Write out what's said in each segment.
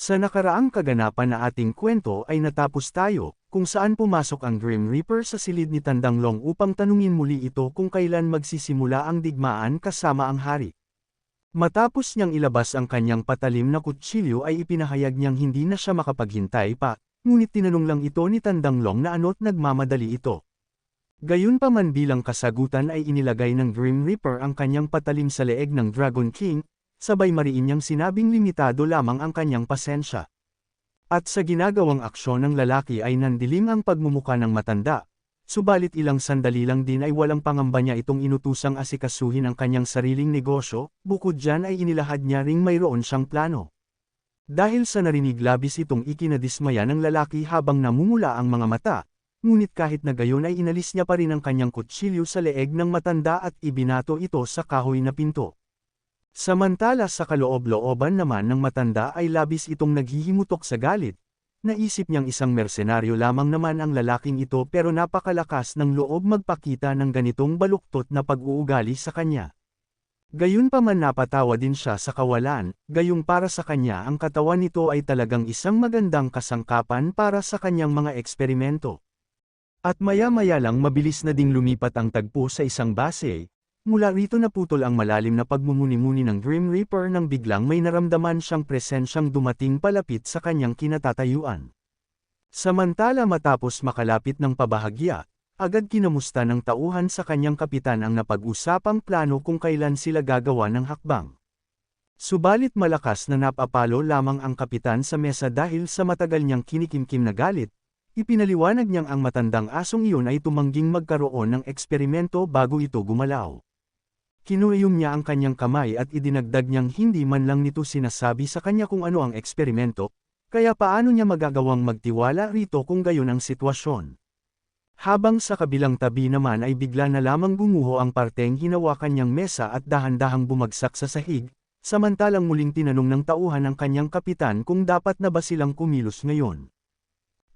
Sa nakaraang kaganapan na ating kwento ay natapos tayo, kung saan pumasok ang Grim Reaper sa silid ni Tandang Long upang tanungin muli ito kung kailan magsisimula ang digmaan kasama ang hari. Matapos niyang ilabas ang kanyang patalim na kutsilyo ay ipinahayag niyang hindi na siya makapaghintay pa, ngunit tinanong lang ito ni Tandang Long na ano't nagmamadali ito. Gayunpaman bilang kasagutan ay inilagay ng Grim Reaper ang kanyang patalim sa leeg ng Dragon King, sabay mariin niyang sinabing limitado lamang ang kanyang pasensya. At sa ginagawang aksyon ng lalaki ay nandilim ang pagmumuka ng matanda, subalit ilang sandali lang din ay walang pangamba niya itong inutusang asikasuhin ang kanyang sariling negosyo, bukod dyan ay inilahad niya ring mayroon siyang plano. Dahil sa narinig labis itong ikinadismaya ng lalaki habang namumula ang mga mata, ngunit kahit na gayon ay inalis niya pa rin ang kanyang kutsilyo sa leeg ng matanda at ibinato ito sa kahoy na pinto. Samantala sa kaloob-looban naman ng matanda ay labis itong naghihimutok sa galit. Naisip niyang isang mersenaryo lamang naman ang lalaking ito pero napakalakas ng loob magpakita ng ganitong baluktot na pag-uugali sa kanya. Gayunpaman napatawa din siya sa kawalan, gayong para sa kanya ang katawan nito ay talagang isang magandang kasangkapan para sa kanyang mga eksperimento. At maya-maya lang mabilis na ding lumipat ang tagpo sa isang base, mula rito naputol ang malalim na pagmumuni-muni ng Grim Reaper nang biglang may naramdaman siyang presensyang dumating palapit sa kanyang kinatatayuan. Samantala matapos makalapit ng pabahagya, agad kinamusta ng tauhan sa kanyang kapitan ang napag-usapang plano kung kailan sila gagawa ng hakbang. Subalit malakas na napapalo lamang ang kapitan sa mesa dahil sa matagal niyang kinikimkim na galit, Ipinaliwanag niyang ang matandang asong iyon ay tumangging magkaroon ng eksperimento bago ito gumalaw. Kinuyom niya ang kanyang kamay at idinagdag niyang hindi man lang nito sinasabi sa kanya kung ano ang eksperimento, kaya paano niya magagawang magtiwala rito kung gayon ang sitwasyon. Habang sa kabilang tabi naman ay bigla na lamang gumuho ang parteng hinawakan niyang mesa at dahan-dahang bumagsak sa sahig, samantalang muling tinanong ng tauhan ang kanyang kapitan kung dapat na ba silang kumilos ngayon.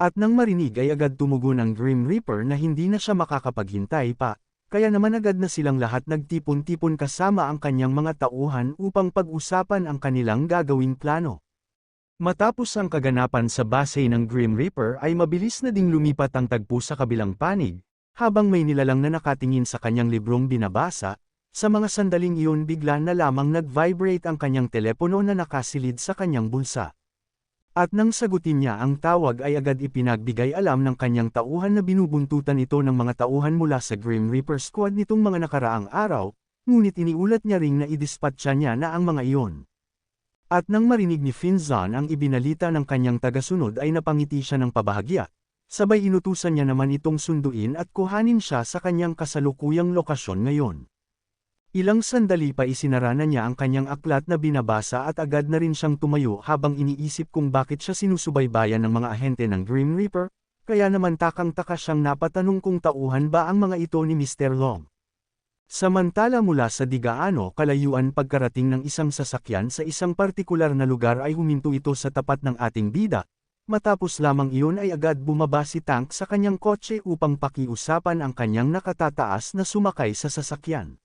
At nang marinig ay agad tumugon ang Grim Reaper na hindi na siya makakapaghintay pa, kaya naman agad na silang lahat nagtipon-tipon kasama ang kanyang mga tauhan upang pag-usapan ang kanilang gagawing plano. Matapos ang kaganapan sa base ng Grim Reaper ay mabilis na ding lumipat ang tagpo sa kabilang panig, habang may nilalang na nakatingin sa kanyang librong binabasa, sa mga sandaling iyon bigla na lamang nag-vibrate ang kanyang telepono na nakasilid sa kanyang bulsa. At nang sagutin niya ang tawag ay agad ipinagbigay alam ng kanyang tauhan na binubuntutan ito ng mga tauhan mula sa Grim Reaper Squad nitong mga nakaraang araw, ngunit iniulat niya ring na idispatcha niya na ang mga iyon. At nang marinig ni Finzon ang ibinalita ng kanyang tagasunod ay napangiti siya ng pabahagya, sabay inutusan niya naman itong sunduin at kuhanin siya sa kanyang kasalukuyang lokasyon ngayon. Ilang sandali pa isinara na niya ang kanyang aklat na binabasa at agad na rin siyang tumayo habang iniisip kung bakit siya sinusubaybayan ng mga ahente ng Grim Reaper, kaya naman takang-taka siyang napatanong kung tauhan ba ang mga ito ni Mr. Long. Samantala mula sa digaano kalayuan pagkarating ng isang sasakyan sa isang partikular na lugar ay huminto ito sa tapat ng ating bida, matapos lamang iyon ay agad bumaba si Tank sa kanyang kotse upang pakiusapan ang kanyang nakatataas na sumakay sa sasakyan.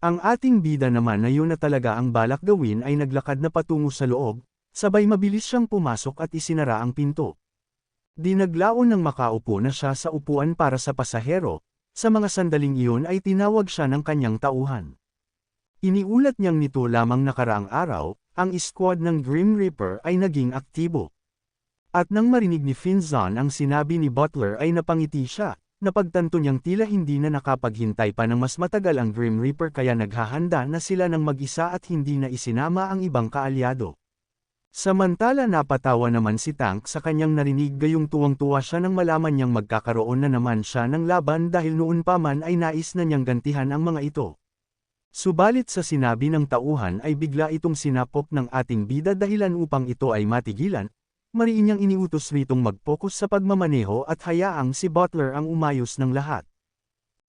Ang ating bida naman na yun na talaga ang balak gawin ay naglakad na patungo sa loob, sabay mabilis siyang pumasok at isinara ang pinto. Dinaglaon ng makaupo na siya sa upuan para sa pasahero, sa mga sandaling iyon ay tinawag siya ng kanyang tauhan. Iniulat niyang nito lamang nakaraang araw, ang squad ng Grim Reaper ay naging aktibo. At nang marinig ni Finzon ang sinabi ni Butler ay napangiti siya, Napagtanto niyang tila hindi na nakapaghintay pa ng mas matagal ang Grim Reaper kaya naghahanda na sila ng mag-isa at hindi na isinama ang ibang kaalyado. Samantala napatawa naman si Tank sa kanyang narinig gayong tuwang-tuwa siya nang malaman niyang magkakaroon na naman siya ng laban dahil noon pa man ay nais na niyang gantihan ang mga ito. Subalit sa sinabi ng tauhan ay bigla itong sinapok ng ating bida dahilan upang ito ay matigilan, Mariin niyang iniutos ritong mag-focus sa pagmamaneho at hayaang si Butler ang umayos ng lahat.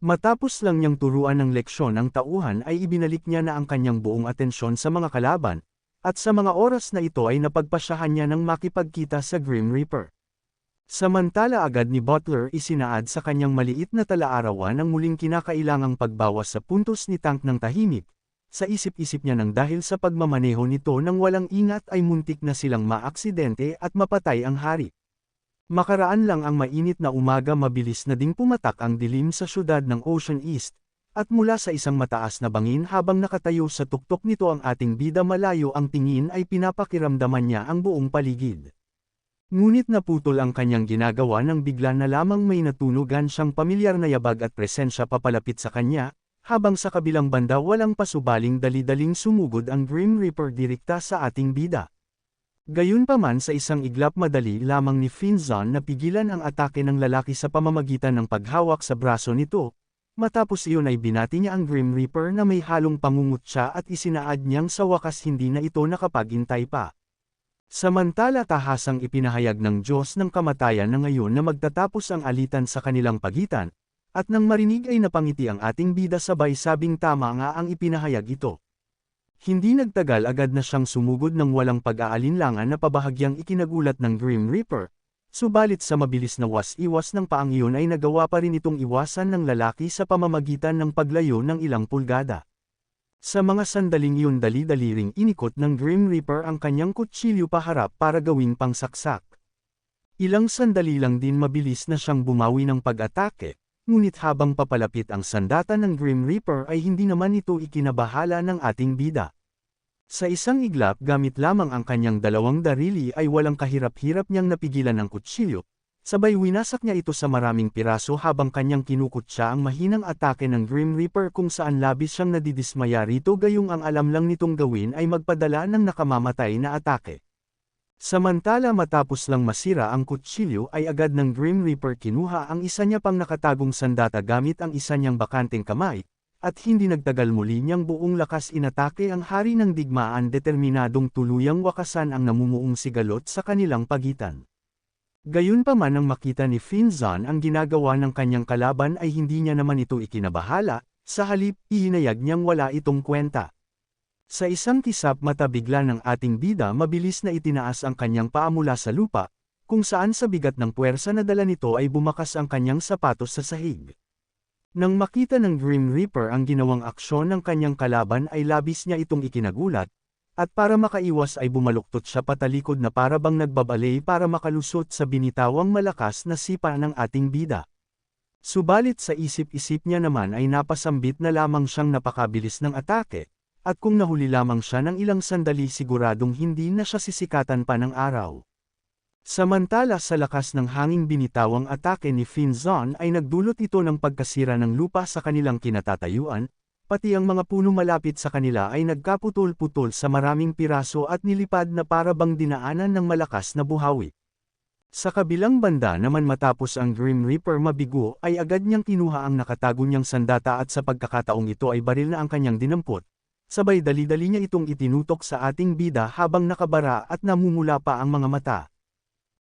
Matapos lang niyang turuan ng leksyon ang tauhan ay ibinalik niya na ang kanyang buong atensyon sa mga kalaban, at sa mga oras na ito ay napagpasyahan niya ng makipagkita sa Grim Reaper. Samantala agad ni Butler isinaad sa kanyang maliit na talaarawan ang muling kinakailangang pagbawas sa puntos ni Tank ng tahimik, sa isip-isip niya nang dahil sa pagmamaneho nito nang walang ingat ay muntik na silang maaksidente at mapatay ang hari. Makaraan lang ang mainit na umaga mabilis na ding pumatak ang dilim sa syudad ng Ocean East, at mula sa isang mataas na bangin habang nakatayo sa tuktok nito ang ating bida malayo ang tingin ay pinapakiramdaman niya ang buong paligid. Ngunit naputol ang kanyang ginagawa nang bigla na lamang may natunugan siyang pamilyar na yabag at presensya papalapit sa kanya, habang sa kabilang banda walang pasubaling dali-daling sumugod ang Grim Reaper direkta sa ating bida. Gayunpaman sa isang iglap madali lamang ni Finzon na pigilan ang atake ng lalaki sa pamamagitan ng paghawak sa braso nito, matapos iyon ay binati niya ang Grim Reaper na may halong pangungutya at isinaad niyang sa wakas hindi na ito nakapaghintay pa. Samantala tahasang ipinahayag ng Diyos ng kamatayan na ngayon na magtatapos ang alitan sa kanilang pagitan, at nang marinig ay napangiti ang ating bida sabay sabing tama nga ang ipinahayag ito. Hindi nagtagal agad na siyang sumugod ng walang pag-aalinlangan na pabahagyang ikinagulat ng Grim Reaper, subalit sa mabilis na was-iwas ng paang iyon ay nagawa pa rin itong iwasan ng lalaki sa pamamagitan ng paglayo ng ilang pulgada. Sa mga sandaling iyon dali-dali ring inikot ng Grim Reaper ang kanyang kutsilyo paharap para gawing pangsaksak. Ilang sandali lang din mabilis na siyang bumawi ng pag-atake, Ngunit habang papalapit ang sandata ng Grim Reaper ay hindi naman ito ikinabahala ng ating bida. Sa isang iglap gamit lamang ang kanyang dalawang darili ay walang kahirap-hirap niyang napigilan ang kutsilyo, sabay winasak niya ito sa maraming piraso habang kanyang kinukutsa ang mahinang atake ng Grim Reaper kung saan labis siyang nadidismaya rito gayong ang alam lang nitong gawin ay magpadala ng nakamamatay na atake. Samantala matapos lang masira ang kutsilyo ay agad ng Grim Reaper kinuha ang isa niya pang nakatagong sandata gamit ang isa niyang bakanteng kamay, at hindi nagtagal muli niyang buong lakas inatake ang hari ng digmaan determinadong tuluyang wakasan ang namumuong sigalot sa kanilang pagitan. Gayunpaman nang makita ni Finzon ang ginagawa ng kanyang kalaban ay hindi niya naman ito ikinabahala, sa halip ihinayag niyang wala itong kwenta. Sa isang kisap mata bigla ng ating bida mabilis na itinaas ang kanyang paa mula sa lupa, kung saan sa bigat ng puwersa na dala nito ay bumakas ang kanyang sapatos sa sahig. Nang makita ng Grim Reaper ang ginawang aksyon ng kanyang kalaban ay labis niya itong ikinagulat, at para makaiwas ay bumaluktot siya patalikod na para bang nagbabalay para makalusot sa binitawang malakas na sipa ng ating bida. Subalit sa isip-isip niya naman ay napasambit na lamang siyang napakabilis ng atake, at kung nahuli lamang siya ng ilang sandali siguradong hindi na siya sisikatan pa ng araw. Samantala sa lakas ng hanging binitawang atake ni Finzon ay nagdulot ito ng pagkasira ng lupa sa kanilang kinatatayuan, pati ang mga puno malapit sa kanila ay nagkaputol-putol sa maraming piraso at nilipad na para bang dinaanan ng malakas na buhawi. Sa kabilang banda naman matapos ang Grim Reaper mabigo ay agad niyang kinuha ang nakatago niyang sandata at sa pagkakataong ito ay baril na ang kanyang dinampot, sabay dali-dali niya itong itinutok sa ating bida habang nakabara at namumula pa ang mga mata.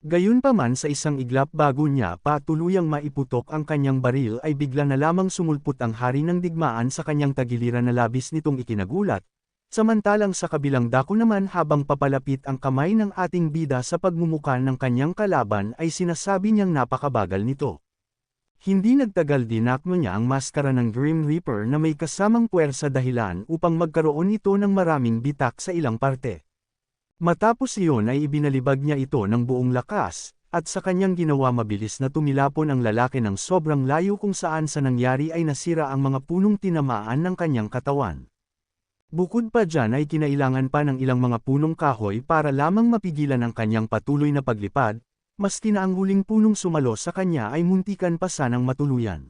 Gayunpaman sa isang iglap bago niya pa tuluyang maiputok ang kanyang baril ay bigla na lamang sumulpot ang hari ng digmaan sa kanyang tagiliran na labis nitong ikinagulat, samantalang sa kabilang dako naman habang papalapit ang kamay ng ating bida sa pagmumuka ng kanyang kalaban ay sinasabi niyang napakabagal nito. Hindi nagtagal dinakmo niya ang maskara ng Grim Reaper na may kasamang puwersa dahilan upang magkaroon ito ng maraming bitak sa ilang parte. Matapos iyon ay ibinalibag niya ito ng buong lakas, at sa kanyang ginawa mabilis na tumilapon ang lalaki ng sobrang layo kung saan sa nangyari ay nasira ang mga punong tinamaan ng kanyang katawan. Bukod pa dyan ay kinailangan pa ng ilang mga punong kahoy para lamang mapigilan ang kanyang patuloy na paglipad, maski na ang huling punong sumalo sa kanya ay muntikan pa sanang matuluyan.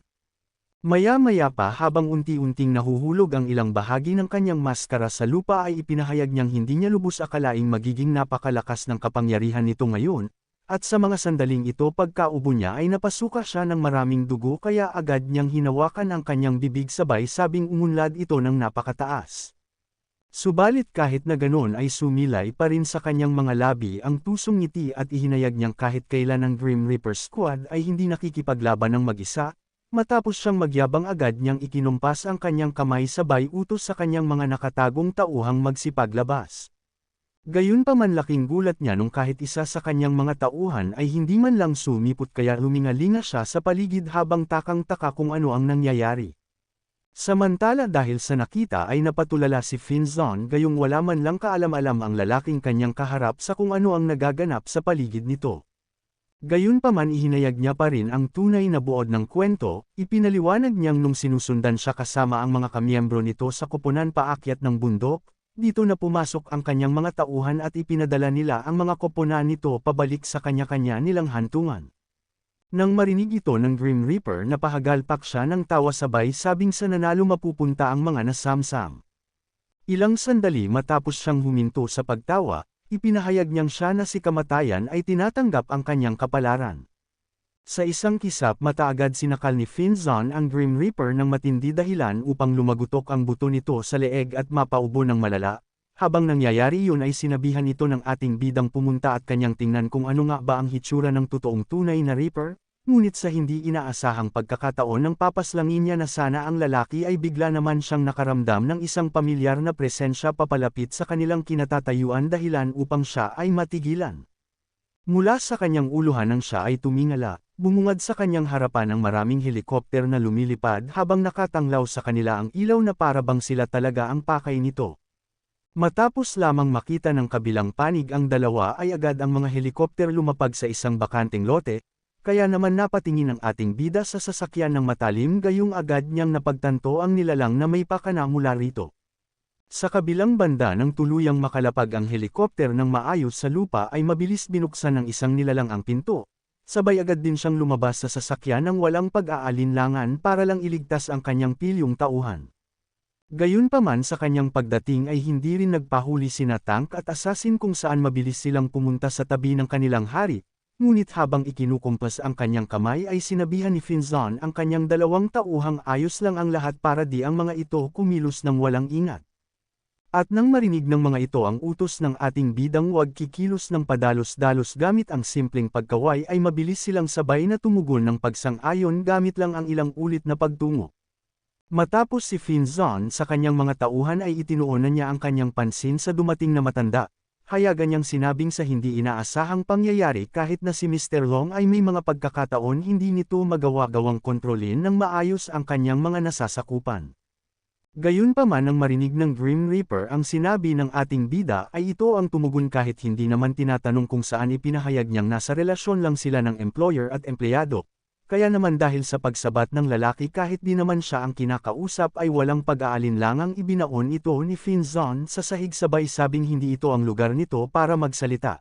Maya-maya pa habang unti-unting nahuhulog ang ilang bahagi ng kanyang maskara sa lupa ay ipinahayag niyang hindi niya lubos akalaing magiging napakalakas ng kapangyarihan nito ngayon, at sa mga sandaling ito pagkaubo niya ay napasuka siya ng maraming dugo kaya agad niyang hinawakan ang kanyang bibig sabay sabing umunlad ito ng napakataas. Subalit kahit na ganon ay sumilay pa rin sa kanyang mga labi ang tusong ngiti at ihinayag niyang kahit kailan ang Grim Reaper Squad ay hindi nakikipaglaban ng mag-isa, matapos siyang magyabang agad niyang ikinumpas ang kanyang kamay sabay utos sa kanyang mga nakatagong tauhang magsipaglabas. Gayun pa man laking gulat niya nung kahit isa sa kanyang mga tauhan ay hindi man lang sumipot kaya lumingalinga siya sa paligid habang takang-taka kung ano ang nangyayari. Samantala dahil sa nakita ay napatulala si Finzon gayong wala man lang kaalam-alam ang lalaking kanyang kaharap sa kung ano ang nagaganap sa paligid nito. Gayunpaman ihinayag niya pa rin ang tunay na buod ng kwento, ipinaliwanag niyang nung sinusundan siya kasama ang mga kamiyembro nito sa koponan paakyat ng bundok, dito na pumasok ang kanyang mga tauhan at ipinadala nila ang mga koponan nito pabalik sa kanya-kanya nilang hantungan. Nang marinig ito ng Grim Reaper napahagalpak siya ng tawa sabay sabing sa nanalo mapupunta ang mga nasamsam. Ilang sandali matapos siyang huminto sa pagtawa, ipinahayag niyang siya na si kamatayan ay tinatanggap ang kanyang kapalaran. Sa isang kisap mataagad sinakal ni Finzon ang Grim Reaper ng matindi dahilan upang lumagutok ang buto nito sa leeg at mapaubo ng malala. Habang nangyayari yun ay sinabihan ito ng ating bidang pumunta at kanyang tingnan kung ano nga ba ang hitsura ng totoong tunay na Reaper, ngunit sa hindi inaasahang pagkakataon ng papaslangin niya na sana ang lalaki ay bigla naman siyang nakaramdam ng isang pamilyar na presensya papalapit sa kanilang kinatatayuan dahilan upang siya ay matigilan. Mula sa kanyang uluhan nang siya ay tumingala, bumungad sa kanyang harapan ang maraming helikopter na lumilipad habang nakatanglaw sa kanila ang ilaw na parabang sila talaga ang pakay nito. Matapos lamang makita ng kabilang panig ang dalawa ay agad ang mga helikopter lumapag sa isang bakanteng lote, kaya naman napatingin ang ating bida sa sasakyan ng matalim gayong agad niyang napagtanto ang nilalang na may pakana mula rito. Sa kabilang banda ng tuluyang makalapag ang helikopter ng maayos sa lupa ay mabilis binuksan ng isang nilalang ang pinto, sabay agad din siyang lumabas sa sasakyan ng walang pag-aalinlangan para lang iligtas ang kanyang pilyong tauhan. Gayunpaman sa kanyang pagdating ay hindi rin nagpahuli sina Tank at Assassin kung saan mabilis silang pumunta sa tabi ng kanilang hari, ngunit habang ikinukumpas ang kanyang kamay ay sinabihan ni Finzon ang kanyang dalawang tauhang ayos lang ang lahat para di ang mga ito kumilos ng walang ingat. At nang marinig ng mga ito ang utos ng ating bidang huwag kikilos ng padalos-dalos gamit ang simpleng pagkaway ay mabilis silang sabay na tumugon ng pagsang-ayon gamit lang ang ilang ulit na pagtungo. Matapos si Finzon sa kanyang mga tauhan ay itinuunan niya ang kanyang pansin sa dumating na matanda, hayagan niyang sinabing sa hindi inaasahang pangyayari kahit na si Mr. Long ay may mga pagkakataon hindi nito magawa-gawang kontrolin ng maayos ang kanyang mga nasasakupan. Gayunpaman nang marinig ng Grim Reaper ang sinabi ng ating bida ay ito ang tumugon kahit hindi naman tinatanong kung saan ipinahayag niyang nasa relasyon lang sila ng employer at empleyado, kaya naman dahil sa pagsabat ng lalaki kahit di naman siya ang kinakausap ay walang pag-aalinlangang ibinaon ito ni Finzon sa sahig sabay sabing hindi ito ang lugar nito para magsalita.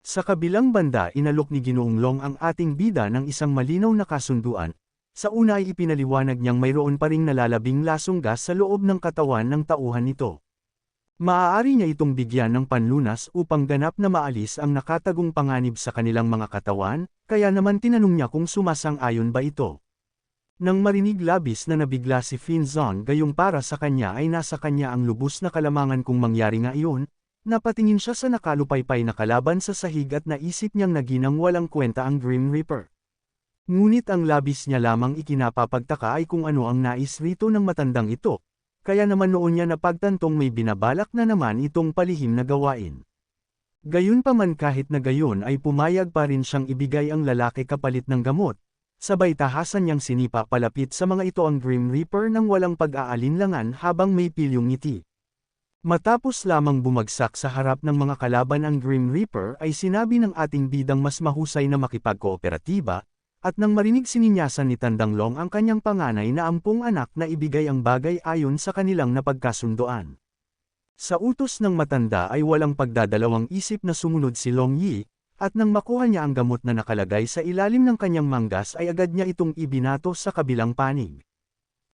Sa kabilang banda inalok ni Ginoong Long ang ating bida ng isang malinaw na kasunduan, sa una ay ipinaliwanag niyang mayroon pa ring nalalabing lasong gas sa loob ng katawan ng tauhan nito. Maaari niya itong bigyan ng panlunas upang ganap na maalis ang nakatagong panganib sa kanilang mga katawan, kaya naman tinanong niya kung sumasang-ayon ba ito. Nang marinig labis na nabigla si Finzon gayong para sa kanya ay nasa kanya ang lubos na kalamangan kung mangyari nga iyon, napatingin siya sa nakalupaypay na kalaban sa sahig at naisip niyang naginang walang kwenta ang Grim Reaper. Ngunit ang labis niya lamang ikinapapagtaka ay kung ano ang nais rito ng matandang ito, kaya naman noon niya napagtantong may binabalak na naman itong palihim na gawain. Gayunpaman kahit na gayon ay pumayag pa rin siyang ibigay ang lalaki kapalit ng gamot, sabay tahasan niyang sinipa palapit sa mga ito ang Grim Reaper nang walang pag-aalinlangan habang may pilyong ngiti. Matapos lamang bumagsak sa harap ng mga kalaban ang Grim Reaper ay sinabi ng ating bidang mas mahusay na makipagkooperatiba, at nang marinig sininyasan ni Tandang Long ang kanyang panganay na ampung anak na ibigay ang bagay ayon sa kanilang napagkasundoan. Sa utos ng matanda ay walang pagdadalawang isip na sumunod si Long Yi, at nang makuha niya ang gamot na nakalagay sa ilalim ng kanyang manggas ay agad niya itong ibinato sa kabilang panig.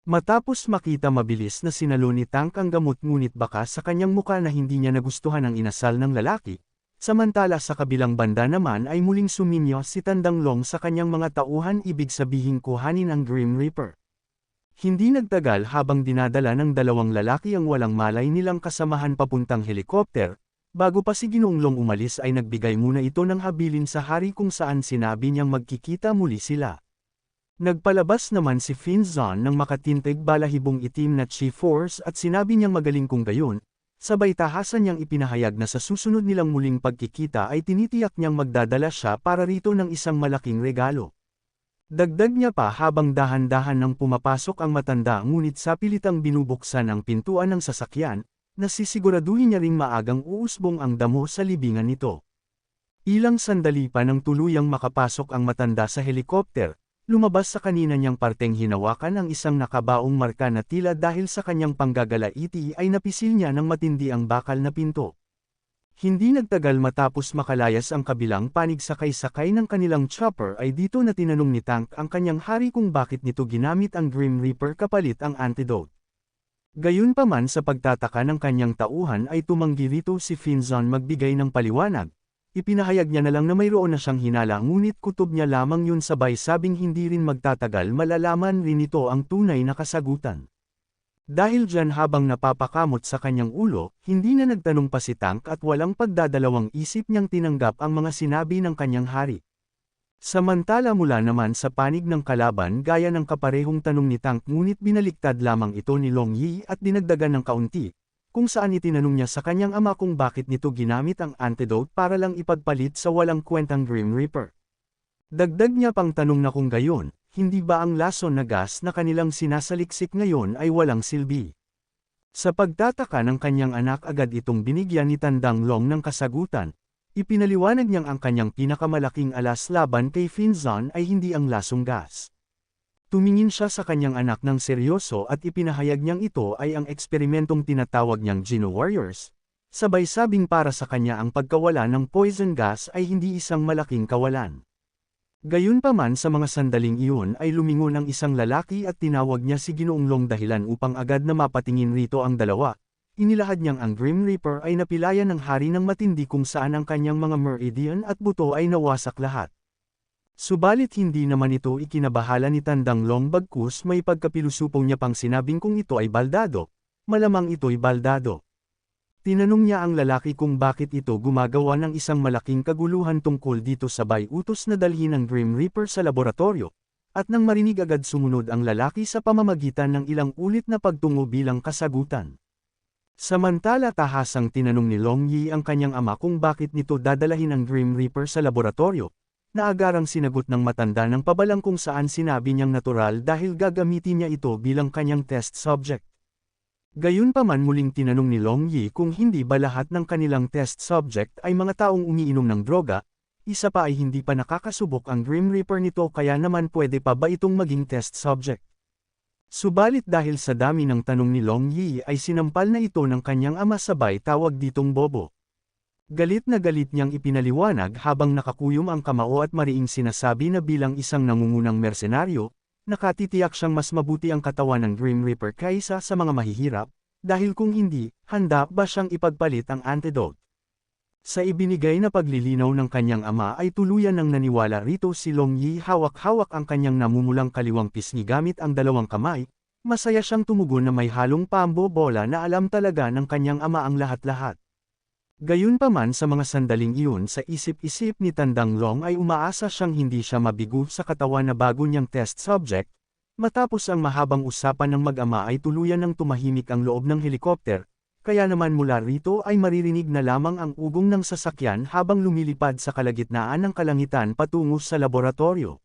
Matapos makita mabilis na sinalo ni Tank ang gamot ngunit baka sa kanyang muka na hindi niya nagustuhan ang inasal ng lalaki, Samantala sa kabilang banda naman ay muling suminyo si Tandang Long sa kanyang mga tauhan ibig sabihin kuhanin ang Grim Reaper. Hindi nagtagal habang dinadala ng dalawang lalaki ang walang malay nilang kasamahan papuntang helikopter, bago pa si Ginoong Long umalis ay nagbigay muna ito ng habilin sa hari kung saan sinabi niyang magkikita muli sila. Nagpalabas naman si Finzon ng makatintig balahibong itim na Chief Force at sinabi niyang magaling kung gayon, Sabay tahasan niyang ipinahayag na sa susunod nilang muling pagkikita ay tinitiyak niyang magdadala siya para rito ng isang malaking regalo. Dagdag niya pa habang dahan-dahan nang pumapasok ang matanda ngunit sa pilitang binubuksan ang pintuan ng sasakyan, nasisiguraduhin niya ring maagang uusbong ang damo sa libingan nito. Ilang sandali pa nang tuluyang makapasok ang matanda sa helikopter, lumabas sa kanina niyang parteng hinawakan ang isang nakabaong marka na tila dahil sa kanyang panggagalaiti ay napisil niya ng matindi ang bakal na pinto. Hindi nagtagal matapos makalayas ang kabilang panig sakay-sakay ng kanilang chopper ay dito na tinanong ni Tank ang kanyang hari kung bakit nito ginamit ang Grim Reaper kapalit ang antidote. Gayunpaman sa pagtataka ng kanyang tauhan ay tumanggi rito si Finzon magbigay ng paliwanag. Ipinahayag niya na lang na mayroon na siyang hinala ngunit kutob niya lamang yun sabay sabing hindi rin magtatagal malalaman rin ito ang tunay na kasagutan. Dahil dyan habang napapakamot sa kanyang ulo, hindi na nagtanong pa si Tank at walang pagdadalawang isip niyang tinanggap ang mga sinabi ng kanyang hari. Samantala mula naman sa panig ng kalaban gaya ng kaparehong tanong ni Tank ngunit binaliktad lamang ito ni Long Yi at dinagdagan ng kaunti, kung saan itinanong niya sa kanyang ama kung bakit nito ginamit ang antidote para lang ipagpalit sa walang kwentang Grim Reaper. Dagdag niya pang tanong na kung gayon, hindi ba ang lason na gas na kanilang sinasaliksik ngayon ay walang silbi? Sa pagtataka ng kanyang anak agad itong binigyan ni Tandang Long ng kasagutan, ipinaliwanag niyang ang kanyang pinakamalaking alas laban kay Finzon ay hindi ang lasong gas. Tumingin siya sa kanyang anak ng seryoso at ipinahayag niyang ito ay ang eksperimentong tinatawag niyang Geno Warriors. Sabay sabing para sa kanya ang pagkawala ng poison gas ay hindi isang malaking kawalan. Gayunpaman sa mga sandaling iyon ay lumingon ang isang lalaki at tinawag niya si Ginoong Long dahilan upang agad na mapatingin rito ang dalawa. Inilahad niyang ang Grim Reaper ay napilayan ng hari ng matindi kung saan ang kanyang mga meridian at buto ay nawasak lahat. Subalit hindi naman ito ikinabahala ni Tandang Long bagkus may pagkapilusupong niya pang sinabing kung ito ay baldado, malamang ito'y baldado. Tinanong niya ang lalaki kung bakit ito gumagawa ng isang malaking kaguluhan tungkol dito sabay utos na dalhin ng Grim Reaper sa laboratorio, at nang marinig agad sumunod ang lalaki sa pamamagitan ng ilang ulit na pagtungo bilang kasagutan. Samantala tahasang tinanong ni Long Yi ang kanyang ama kung bakit nito dadalahin ang Grim Reaper sa laboratorio, na agarang sinagot ng matanda ng pabalang kung saan sinabi niyang natural dahil gagamitin niya ito bilang kanyang test subject. Gayunpaman muling tinanong ni Long Yi kung hindi ba lahat ng kanilang test subject ay mga taong umiinom ng droga, isa pa ay hindi pa nakakasubok ang Grim Reaper nito kaya naman pwede pa ba itong maging test subject. Subalit dahil sa dami ng tanong ni Long Yi ay sinampal na ito ng kanyang ama sabay tawag ditong bobo. Galit na galit niyang ipinaliwanag habang nakakuyom ang kamao at mariing sinasabi na bilang isang nangungunang mersenaryo, nakatitiyak siyang mas mabuti ang katawan ng Grim Reaper kaysa sa mga mahihirap, dahil kung hindi, handa ba siyang ipagpalit ang antidote? Sa ibinigay na paglilinaw ng kanyang ama ay tuluyan ng naniwala rito si Long Yi hawak-hawak ang kanyang namumulang kaliwang pisngi gamit ang dalawang kamay, masaya siyang tumugon na may halong pambo bola na alam talaga ng kanyang ama ang lahat-lahat. Gayunpaman sa mga sandaling iyon sa isip-isip ni Tandang Long ay umaasa siyang hindi siya mabigo sa katawan na bago niyang test subject, matapos ang mahabang usapan ng mag-ama ay tuluyan ng tumahimik ang loob ng helikopter, kaya naman mula rito ay maririnig na lamang ang ugong ng sasakyan habang lumilipad sa kalagitnaan ng kalangitan patungo sa laboratorio.